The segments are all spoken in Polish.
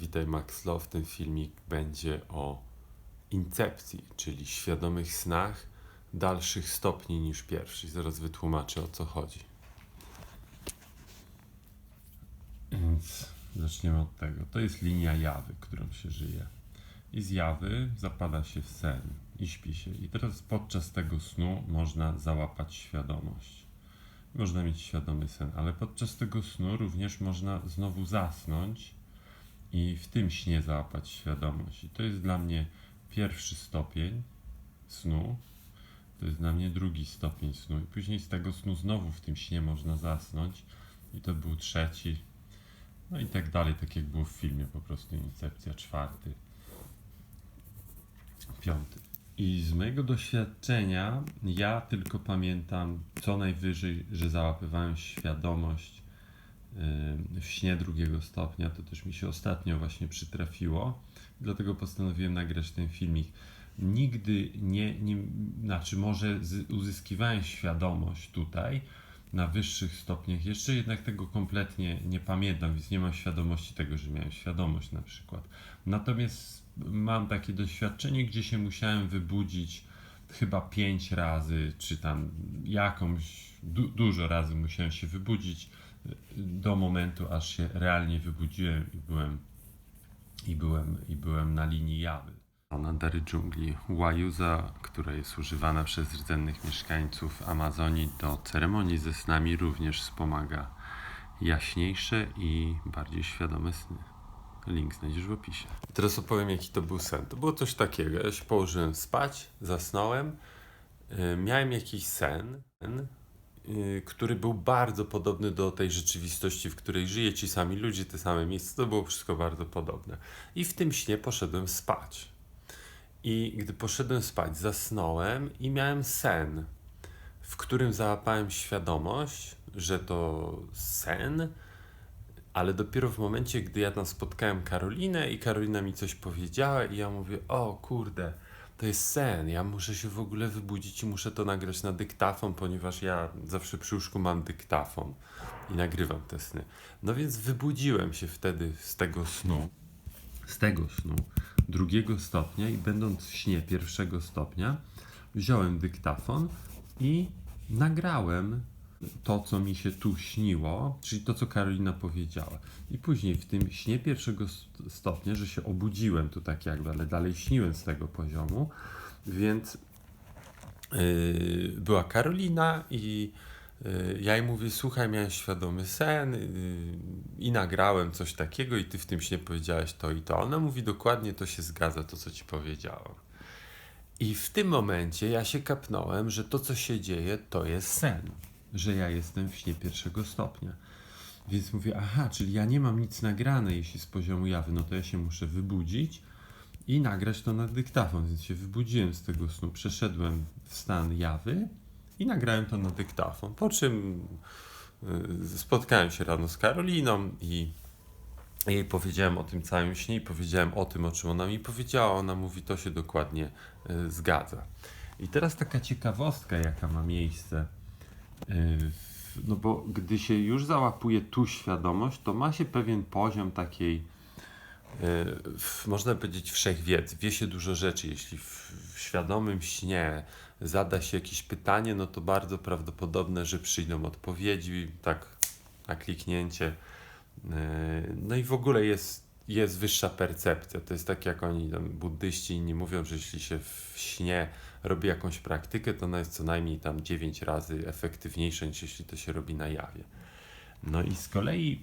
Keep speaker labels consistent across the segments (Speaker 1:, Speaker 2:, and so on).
Speaker 1: Witaj Max Love. Ten filmik będzie o incepcji, czyli świadomych snach dalszych stopni niż pierwszy. Zaraz wytłumaczę o co chodzi. Więc zaczniemy od tego. To jest linia jawy, którą się żyje. I z jawy zapada się w sen i śpi się. I teraz podczas tego snu można załapać świadomość. Można mieć świadomy sen, ale podczas tego snu również można znowu zasnąć i w tym śnie załapać świadomość. I to jest dla mnie pierwszy stopień snu, to jest dla mnie drugi stopień snu. I później z tego snu znowu w tym śnie można zasnąć i to był trzeci. No i tak dalej, tak jak było w filmie, po prostu incepcja czwarty, piąty. I z mojego doświadczenia ja tylko pamiętam co najwyżej, że załapywałem świadomość w śnie drugiego stopnia. To też mi się ostatnio właśnie przytrafiło. Dlatego postanowiłem nagrać ten filmik. Nigdy nie, nie znaczy może z, uzyskiwałem świadomość tutaj na wyższych stopniach. Jeszcze jednak tego kompletnie nie pamiętam, więc nie mam świadomości tego, że miałem świadomość na przykład. Natomiast mam takie doświadczenie, gdzie się musiałem wybudzić chyba pięć razy, czy tam jakąś, du dużo razy musiałem się wybudzić do momentu, aż się realnie wybudziłem i byłem, i byłem, i byłem na linii jawy. Na dary dżungli Łajuza, która jest używana przez rdzennych mieszkańców Amazonii do ceremonii ze snami, również wspomaga jaśniejsze i bardziej świadome sny. Link znajdziesz w opisie. Teraz opowiem, jaki to był sen. To było coś takiego. Ja się położyłem spać, zasnąłem, yy, miałem jakiś sen, który był bardzo podobny do tej rzeczywistości, w której żyje ci sami ludzie, te same miejsca. To było wszystko bardzo podobne. I w tym śnie poszedłem spać. I gdy poszedłem spać, zasnąłem i miałem sen, w którym załapałem świadomość, że to sen, ale dopiero w momencie, gdy ja tam spotkałem Karolinę i Karolina mi coś powiedziała i ja mówię, o kurde, to jest sen, ja muszę się w ogóle wybudzić i muszę to nagrać na dyktafon, ponieważ ja zawsze przy łóżku mam dyktafon i nagrywam te sny. No więc wybudziłem się wtedy z tego snu, z tego snu drugiego stopnia i będąc w śnie pierwszego stopnia, wziąłem dyktafon i nagrałem to, co mi się tu śniło, czyli to, co Karolina powiedziała. I później w tym śnie pierwszego stopnia, że się obudziłem tu tak jakby, ale dalej śniłem z tego poziomu, więc yy, była Karolina i yy, ja jej mówię, słuchaj, miałem świadomy sen yy, i nagrałem coś takiego i ty w tym śnie powiedziałaś to i to. Ona mówi, dokładnie to się zgadza, to co ci powiedziałam. I w tym momencie ja się kapnąłem, że to, co się dzieje, to jest sen że ja jestem w śnie pierwszego stopnia. Więc mówię, aha, czyli ja nie mam nic nagrane, jeśli z poziomu jawy, no to ja się muszę wybudzić i nagrać to na dyktafon. Więc się wybudziłem z tego snu, przeszedłem w stan jawy i nagrałem to na dyktafon. Po czym y, spotkałem się rano z Karoliną i jej powiedziałem o tym całym śnie i powiedziałem o tym, o czym ona mi powiedziała. Ona mówi, to się dokładnie y, zgadza. I teraz taka ciekawostka, jaka ma miejsce no bo gdy się już załapuje tu świadomość, to ma się pewien poziom takiej, yy, można powiedzieć, wszechwiedzy. Wie się dużo rzeczy. Jeśli w, świadomym śnie zada się jakieś pytanie, no to bardzo prawdopodobne, że przyjdą odpowiedzi, tak na kliknięcie. Yy, no i w ogóle jest, jest wyższa percepcja. To jest tak, jak oni, tam, buddyści, inni mówią, że jeśli się w śnie robi jakąś praktykę, to ona jest co najmniej tam 9 razy efektywniejsza niż jeśli to się robi na jawie. No i z kolei,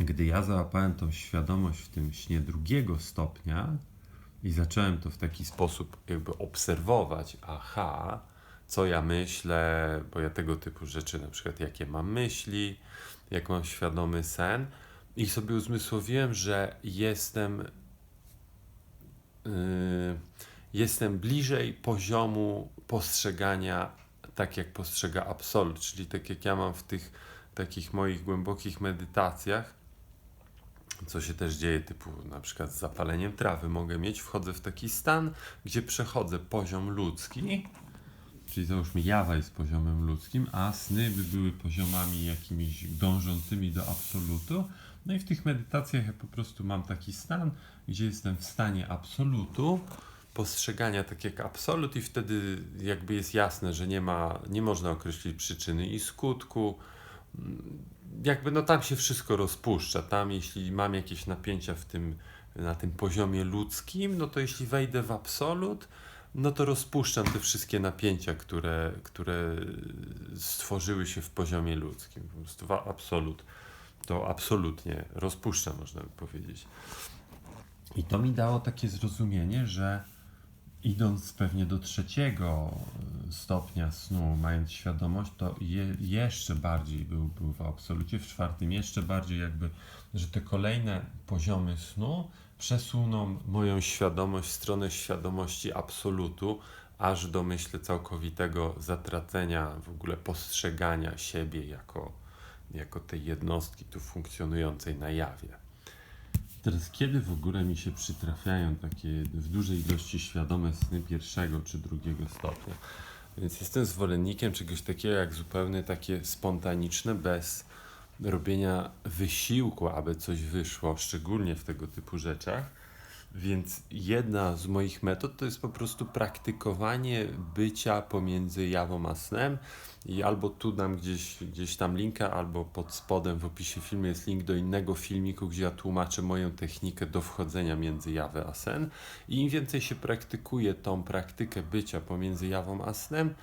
Speaker 1: gdy ja załapałem tą świadomość w tym śnie drugiego stopnia i zacząłem to w taki sposób jakby obserwować, aha, co ja myślę, bo ja tego typu rzeczy, na przykład jakie mam myśli, jak mam świadomy sen, i sobie uzmysłowiłem, że jestem. Yy, jestem bliżej poziomu postrzegania tak, jak postrzega absolut, czyli tak jak ja mam w tych takich moich głębokich medytacjach, co się też dzieje, typu na przykład z zapaleniem trawy mogę mieć, wchodzę w taki stan, gdzie przechodzę poziom ludzki, czyli załóżmy jawa jest poziomem ludzkim, a sny by były poziomami jakimiś dążącymi do absolutu, No i w tych medytacjach ja po prostu mam taki stan, gdzie jestem w stanie absolutu, postrzegania tak jak absolut i wtedy jakby jest jasne, że nie ma, nie można określić przyczyny i skutku. Jakby no tam się wszystko rozpuszcza. Tam jeśli mam jakieś napięcia w tym, na tym poziomie ludzkim, no to jeśli wejdę w absolut, no to rozpuszczam te wszystkie napięcia, które, które stworzyły się w poziomie ludzkim. Po prostu absolut. To absolutnie rozpuszcza, można by powiedzieć. I to mi dało takie zrozumienie, że idąc pewnie do trzeciego e, stopnia snu, mając świadomość, to je, jeszcze bardziej był, był w absolucie, w czwartym jeszcze bardziej jakby, że te kolejne poziomy snu przesuną moją świadomość w stronę świadomości absolutu, aż do myślę całkowitego zatracenia w ogóle postrzegania siebie jako, jako tej jednostki tu funkcjonującej na jawie. Teraz, kiedy w ogóle mi się przytrafiają takie w dużej ilości świadome sny pierwszego czy drugiego stopnia? Więc jestem zwolennikiem czegoś takiego jak zupełnie takie spontaniczne, bez robienia wysiłku, aby coś wyszło, szczególnie w tego typu rzeczach. Więc jedna z moich metod to jest po prostu praktykowanie bycia pomiędzy jawą a snem. I albo tu dam gdzieś, gdzieś tam linka, albo pod spodem w opisie filmu jest link do innego filmiku, gdzie ja tłumaczę moją technikę do wchodzenia między jawę a sen. I im więcej się praktykuje tą praktykę bycia pomiędzy jawą a snem,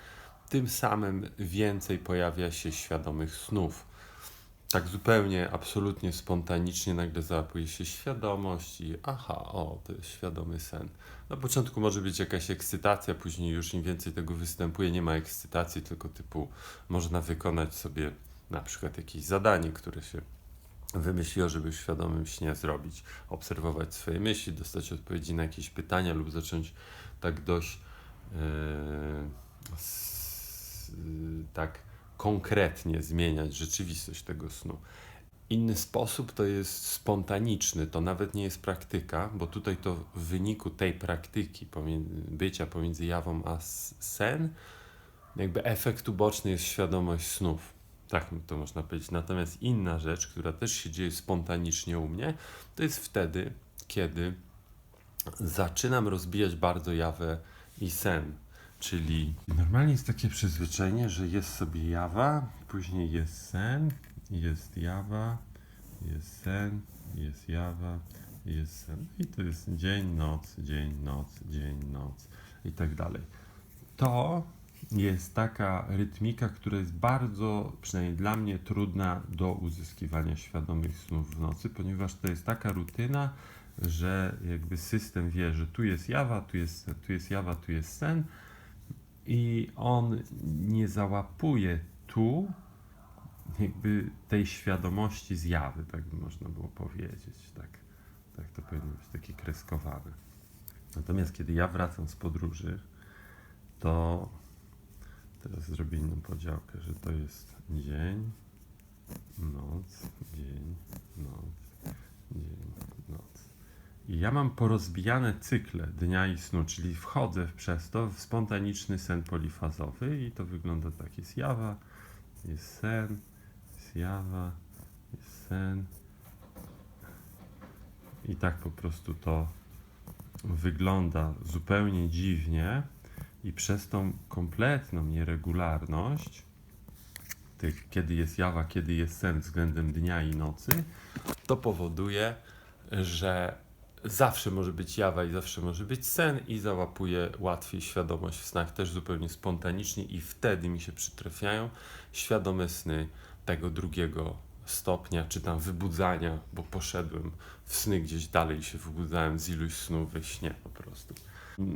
Speaker 1: tym samym więcej pojawia się świadomych snów tak zupełnie, absolutnie spontanicznie nagle załapuje się świadomość i aha, o, to jest świadomy sen. Na początku może być jakaś ekscytacja, później już im więcej tego występuje, nie ma ekscytacji, tylko typu można wykonać sobie na przykład jakieś zadanie, które się wymyśliło, żeby w świadomym śnie zrobić, obserwować swoje myśli, dostać odpowiedzi na jakieś pytania lub zacząć tak dość yy, s, yy, tak konkretnie zmieniać rzeczywistość tego snu. Inny sposób to jest spontaniczny, to nawet nie jest praktyka, bo tutaj to w wyniku tej praktyki pomiędzy, bycia pomiędzy jawą a sen, jakby efekt uboczny jest świadomość snów. Tak to można powiedzieć. Natomiast inna rzecz, która też się dzieje spontanicznie u mnie, to jest wtedy, kiedy zaczynam rozbijać bardzo jawę i sen. Czyli normalnie jest takie przyzwyczajenie, że jest sobie jawa, później jest sen, jest jawa, jest sen, jest jawa, jest sen. I to jest dzień, noc, dzień, noc, dzień, noc i tak dalej. To jest taka rytmika, która jest bardzo, przynajmniej dla mnie, trudna do uzyskiwania świadomych snów w nocy, ponieważ to jest taka rutyna, że jakby system wie, że tu jest jawa, tu jest, tu jest jawa, tu jest sen, i on nie załapuje tu jakby tej świadomości zjawy, tak by można było powiedzieć. Tak, tak to powinno być takie kreskowane. Natomiast kiedy ja wracam z podróży, to teraz zrobię inną podziałkę, że to jest dzień, noc, dzień, noc, dzień, noc. Ja mam porozbijane cykle dnia i snu, czyli wchodzę przez to w spontaniczny sen polifazowy i to wygląda tak. Jest jawa, jest sen, jest jawa, jest sen. I tak po prostu to wygląda zupełnie dziwnie i przez tą kompletną nieregularność tych, kiedy jest jawa, kiedy jest sen względem dnia i nocy, to powoduje, że zawsze może być jawa i zawsze może być sen i załapuję łatwiej świadomość w snach też zupełnie spontanicznie i wtedy mi się przytrafiają świadome sny tego drugiego stopnia, czy tam wybudzania, bo poszedłem w sny gdzieś dalej się wybudzałem z iluś snów we śnie po prostu.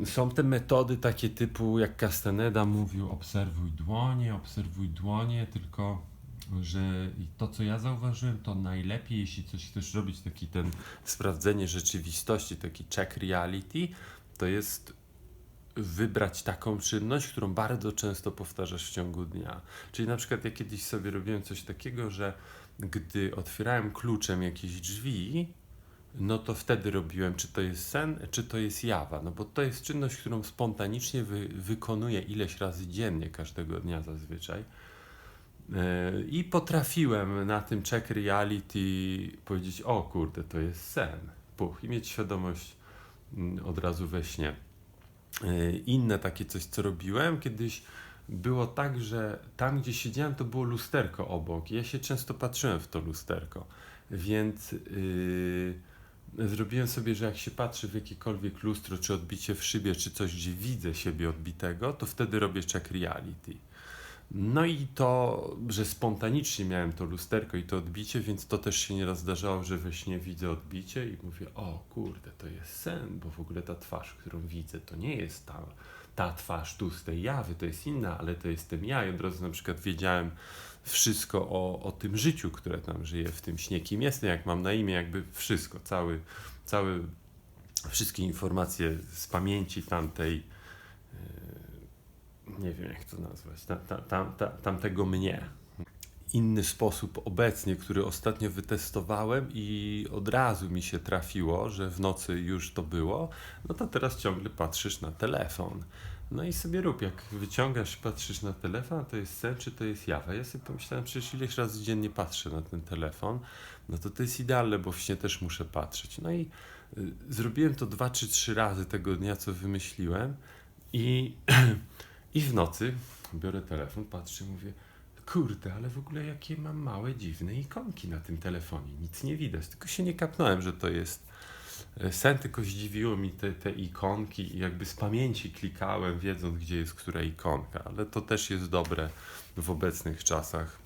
Speaker 1: Są te metody takie typu, jak Castaneda mówił, obserwuj dłonie, obserwuj dłonie, tylko że to, co ja zauważyłem, to najlepiej, jeśli coś chcesz robić, taki ten sprawdzenie rzeczywistości, taki check reality, to jest wybrać taką czynność, którą bardzo często powtarzasz w ciągu dnia. Czyli na przykład ja kiedyś sobie robiłem coś takiego, że gdy otwierałem kluczem jakieś drzwi, no to wtedy robiłem, czy to jest sen, czy to jest jawa. No bo to jest czynność, którą spontanicznie wy, wykonuję ileś razy dziennie, każdego dnia zazwyczaj I potrafiłem na tym check reality powiedzieć, o kurde, to jest sen. Puch, i mieć świadomość mm, od razu we śnie. E, Inne takie coś, co robiłem, kiedyś było tak, że tam, gdzie siedziałem, to było lusterko obok. Ja się często patrzyłem w to lusterko, więc yy, zrobiłem sobie, że jak się patrzy w jakiekolwiek lustro, czy odbicie w szybie, czy coś, gdzie widzę siebie odbitego, to wtedy robię check reality. No i to, że spontanicznie miałem to lusterko i to odbicie, więc to też się nieraz zdarzało, że we śnie widzę odbicie i mówię, o kurde, to jest sen, bo w ogóle ta twarz, którą widzę, to nie jest ta, ta twarz tu z tej jawy, to jest inna, ale to jestem ja. I od razu na przykład wiedziałem wszystko o, o tym życiu, które tam żyje w tym śnie, kim jestem, jak mam na imię, jakby wszystko, cały, cały, wszystkie informacje z pamięci tamtej, nie wiem jak to nazwać, ta, ta, tam, ta, tamtego mnie. Inny sposób obecnie, który ostatnio wytestowałem i od razu mi się trafiło, że w nocy już to było, no to teraz ciągle patrzysz na telefon. No i sobie rób, jak wyciągasz, patrzysz na telefon, to jest sen, czy to jest jawa. Ja sobie pomyślałem, przecież ileś razy dziennie patrzę na ten telefon, no to to jest idealne, bo w śnie też muszę patrzeć. No i y, zrobiłem to dwa czy trzy razy tego dnia, co wymyśliłem i, i w nocy biorę telefon, patrzę, mówię, kurde, ale w ogóle jakie mam małe, dziwne ikonki na tym telefonie. Nic nie widać, tylko się nie kapnąłem, że to jest e, sen, tylko zdziwiło mi te, te ikonki i jakby z pamięci klikałem, wiedząc, gdzie jest która ikonka, ale to też jest dobre w obecnych czasach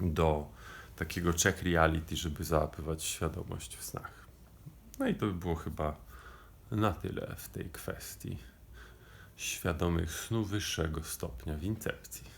Speaker 1: do takiego check reality, żeby załapywać świadomość w snach. No i to by było chyba na tyle w tej kwestii świadomych snu wyższego stopnia w incepcji.